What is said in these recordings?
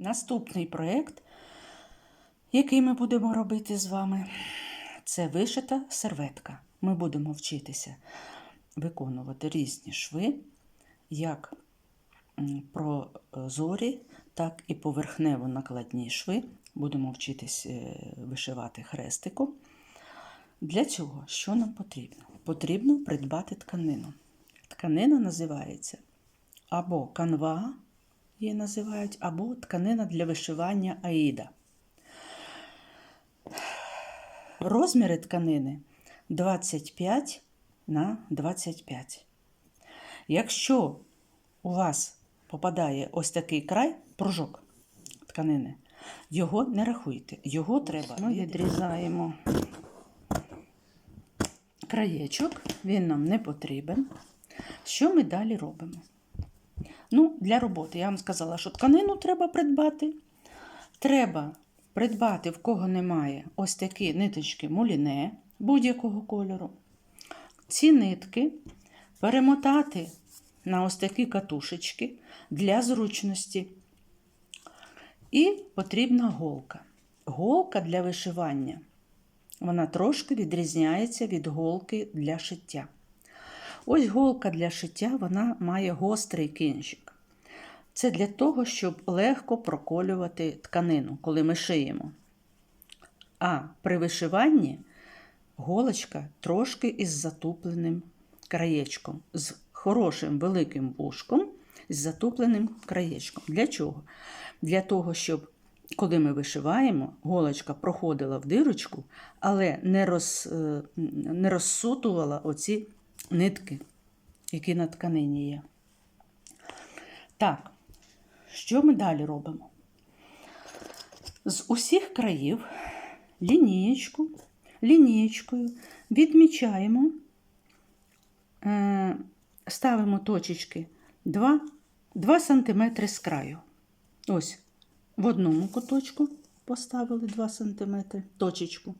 Наступний проєкт, який ми будемо робити з вами, це вишита серветка. Ми будемо вчитися виконувати різні шви, як прозорі, так і поверхнево накладні шви. Будемо вчитись е, вишивати хрестиком. Для цього що нам потрібно? Потрібно придбати тканину. Тканина називається або канва, її називають, або тканина для вишивання аїда. Розміри тканини 25 на 25. Якщо у вас попадає ось такий край, пружок тканини, його не рахуйте, його треба. Ми відрізаємо краєчок, він нам не потрібен. Що ми далі робимо? Ну, для роботи я вам сказала, що тканину треба придбати. Треба придбати, в кого немає, ось такі ниточки муліне будь-якого кольору. Ці нитки перемотати на ось такі катушечки для зручності. І потрібна голка. Голка для вишивання. Вона трошки відрізняється від голки для шиття. Ось голка для шиття вона має гострий кінчик. Це для того, щоб легко проколювати тканину, коли ми шиємо. А при вишиванні голочка трошки із затупленим краєчком, з хорошим великим вушком, з затупленим краєчком. Для чого? Для того, щоб коли ми вишиваємо, голочка проходила в дирочку, але не, роз, е, не розсутувала оці нитки, які на тканині є. Так, що ми далі робимо? З усіх країв лінієчку, лінієчкою відмічаємо, е, ставимо точечки 2, 2 см з краю. Ось в одному куточку поставили 2 см точечку,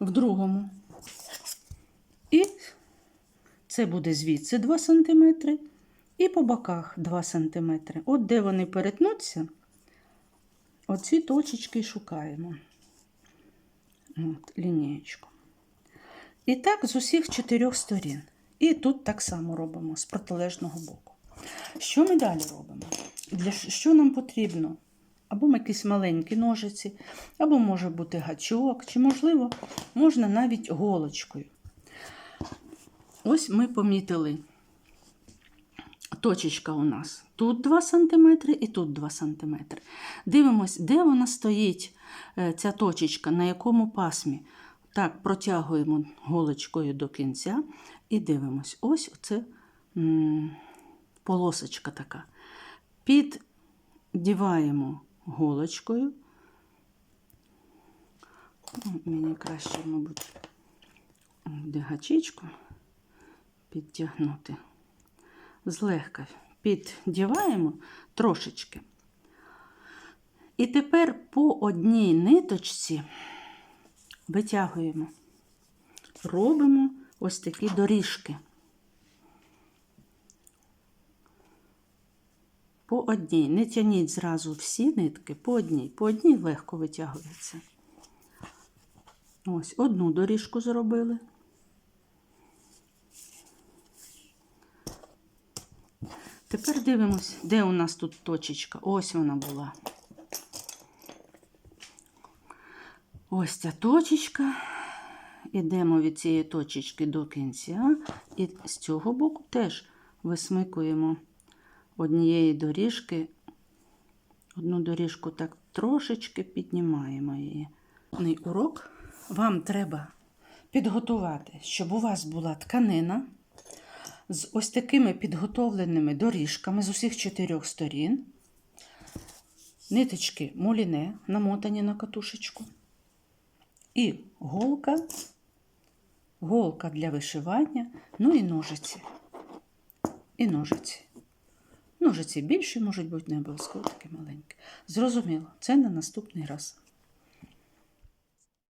в другому. І це буде звідси 2 см, і по боках 2 см. От де вони перетнуться, оці точечки шукаємо. От, лінієчку. І так з усіх чотирьох сторін. І тут так само робимо з протилежного боку. Що ми далі робимо? Для що нам потрібно? Або якісь маленькі ножиці, або може бути гачок, чи, можливо, можна навіть голочкою. Ось ми помітили точечка у нас. Тут 2 см і тут 2 см. Дивимось, де вона стоїть, е, ця точечка, на якому пасмі. Так, протягуємо голочкою до кінця і дивимось. Ось це полосочка така. Піддіваємо голочкою. Мені краще, мабуть, де гачечку підтягнути. Злегка піддіваємо трошечки. І тепер по одній ниточці витягуємо, робимо ось такі доріжки. По одній. Не тяніть зразу всі нитки, по одній. По одній легко витягується. Ось одну доріжку зробили. Тепер дивимось, де у нас тут точечка. Ось вона була. Ось ця точечка. Ідемо від цієї точечки до кінця. І з цього боку теж висмикуємо однієї доріжки. Одну доріжку так трошечки піднімаємо її. Урок вам треба підготувати, щоб у вас була тканина з ось такими підготовленими доріжками з усіх чотирьох сторін. Ниточки муліне, намотані на катушечку. І голка, голка для вишивання, ну і ножиці. І ножиці. Ножиці більші, можуть бути, не обов'язково такі маленькі. Зрозуміло, це на наступний раз.